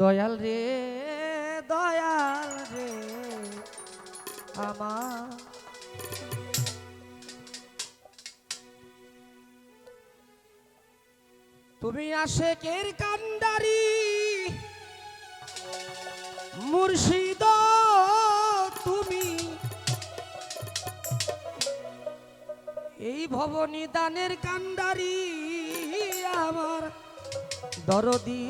দয়াল রে দয়াল রে আমার তুমি আশেকের কান্ডারি, মুর্শিদ তুমি। এই ভবনী দানের কান্ডারি আমার দরদি।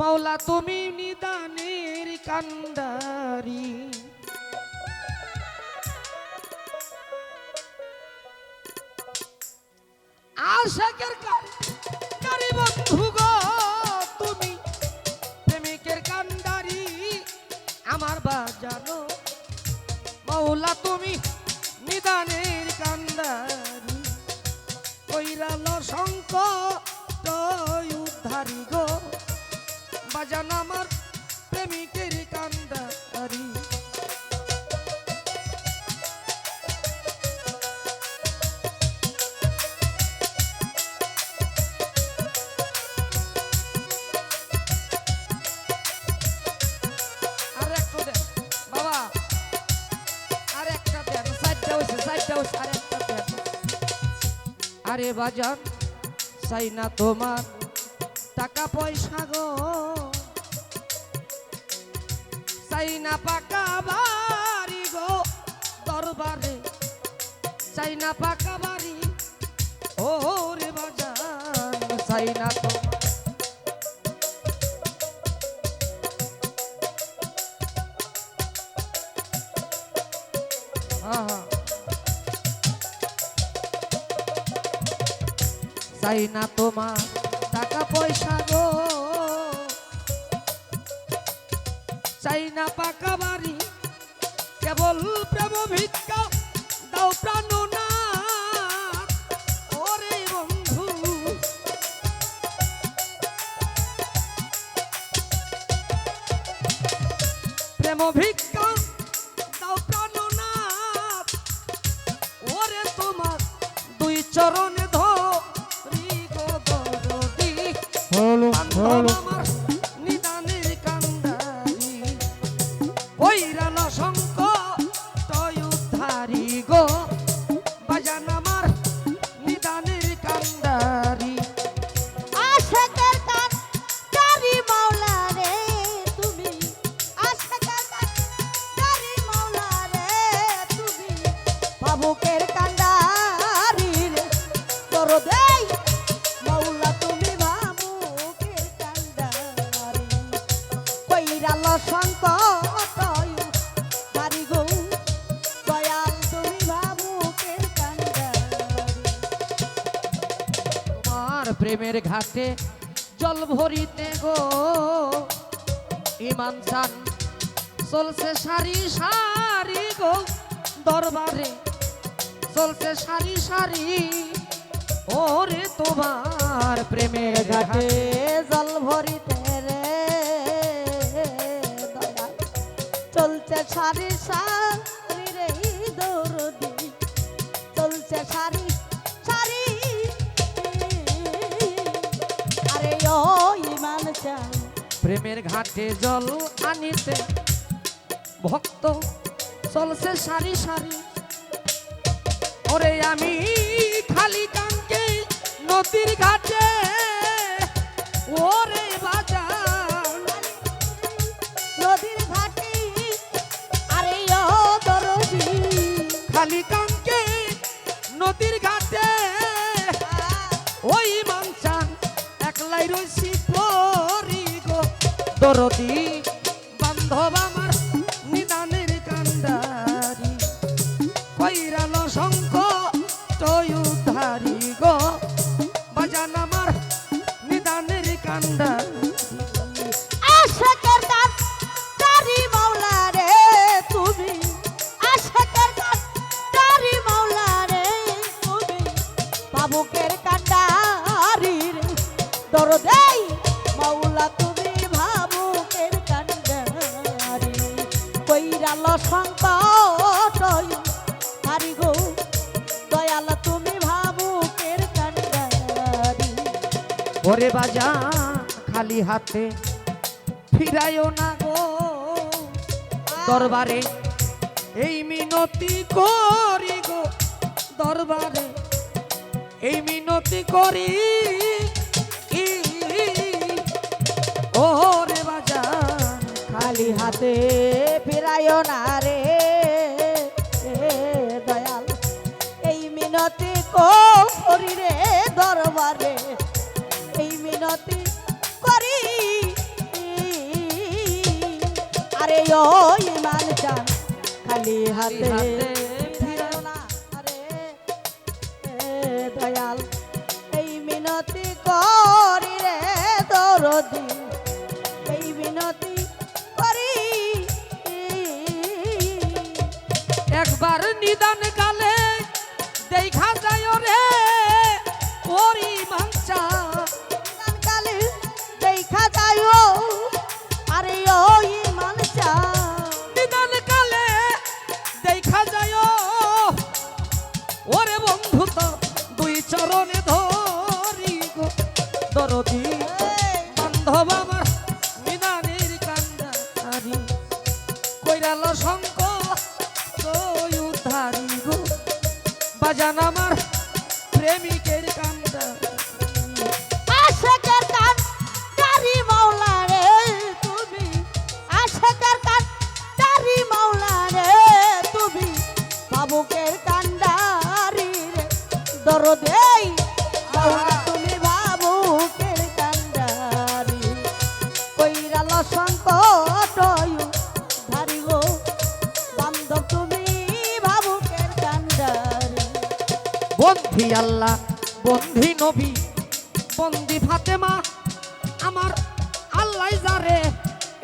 মাওলা, তুমি নিদানের কান্ডারি। আশাকের কান্ডারি বন্ধু গো, তুমি প্রেমিকের কান্ডারি, আমার বাজানো। মাওলা, তুমি নিদানের কান্ডারি। কইরাল শঙ্ক উদ্ধারি গো। বাজান আমার প্রেমিকের দেন। আরে বাজান চাই না তোমার টাকা পয়সা গো। চাই না পাকা বাড়ি গো দরবারে। চাই পাকা বাড়ি ও রে বাজান, চাই না তোমার চাই না তোমার টাকা পয়সা গো। চাই না পাকা বাড়ি। কেবল প্রেম ভিক্ষা, দাও প্রাণ না। ওরে বন্ধু। প্রেম ভিক্ষা, দাও প্রাণ না। ওরে তোমার দুই চরণে দয়াল তোমার প্রেমের ঘাটে জল ভরিতে গো, ইমান চান, চলছে সারি সারি গো দরবারে, চলছে সারি সারি ওরে তোমার প্রেমের ঘাটে জল ভরিতে রে চলছে সারি আরে প্রেমের ঘাটে জল আনিতে ভক্ত চলছে সারি সারি। ওরে আমি খালি কাঙ্কে নদীর ঘাটে, ওরে দরদি বান্ধব ওরে বাজা, খালি হাতে ফিরাইও না গো। দরবারে এই মিনতি করি গো, দরবারে এই মিনতি করি। ও রে বাজান খালি হাতে ফিরাইও না রে। দয়াল, এই মিনতি করি রে দরবারে। মিনতি করি। আরে ও ইমান চান খালি হাতে দয়াল এই মিনতি করি রে দরদি। এই বিনতি করি। একবার নিদান কালে দেখা যায় রে ওরি চরণে ধরি গো। দরদি, বান্ধব আমার নিদানের কান্দারি। কইরাল শঙ্ক উদ্ধারি গো। বাজান আমার, প্রেমিকের কান্দা আশাকার বন্ধি আল্লাহ, বন্ধি নবী বন্দি ফাতেমা, আমার আল্লাহ যারে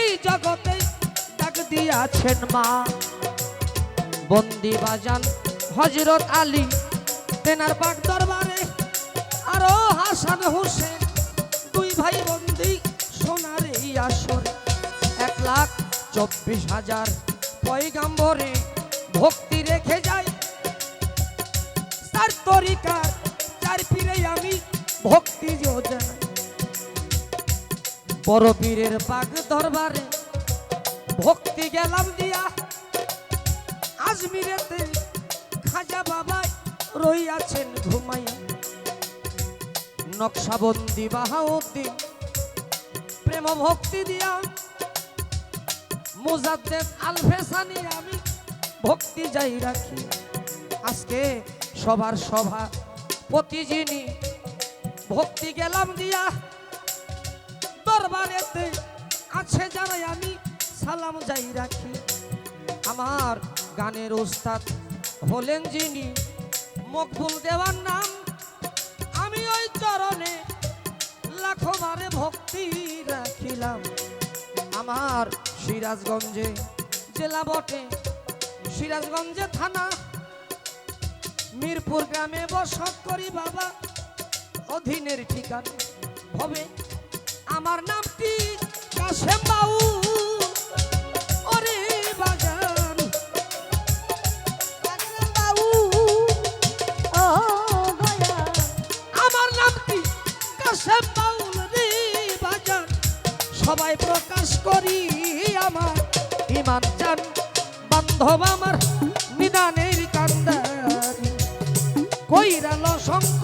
এই জগতে ডাক দিয়াছেন মা। বন্দি বাজান হজরত আলী, তেনার পাক দরবারে, আরও হাসান হোসেন, দুই ভাই বন্দি সোনার এই আসরে। এক লাখ চব্বিশ হাজার পয়গাম্বরে ভক্তি রেখে যায় তার তরিকার চার পীরে আমি ভক্তি যোজনা। বড় পীরের পাক দরবারে ভক্তি গেলাম দিয়া। আজমিরেতে খাজা বাবাই রইয়াছেন ঘুমাইয়া। নকশাবন্দি বাহাউদ্দিন প্রেম ভক্তি দিয়া। মুজাদ্দেদ আলফেসানি আমি ভক্তি যাই রাখি আজকে সবার সভা প্রতি যিনি ভক্তি গেলাম দিয়া। দরবারেতে আছে জানাই আমি সালাম যাই রাখি। আমার গানের ওস্তাদ হলেন যিনি মকবুল দেওয়ার নাম। আমি ওই চরণে লাখো বারে ভক্তি রাখিলাম। আমার সিরাজগঞ্জে জেলা বটে। সিরাজগঞ্জে থানা মিরপুর গ্রামে বসত করি বাবা। অধীনের ঠিকানা হবে। আমার নামটি কাশেম বাউ সবাই প্রকাশ করি আমার। ইমান চান বান্ধব আমার। কান্দারি কইরাল শঙ্ক তৈ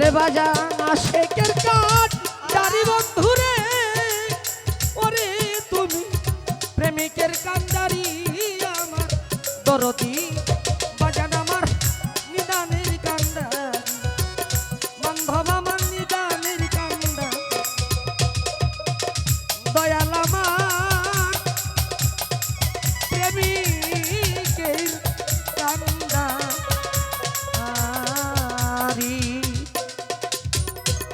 ওরে বাজা আশেকের কাঠ চারি বন্ধুরে ওরে তুমি প্রেমিকের কান্দারি আমার দরদি।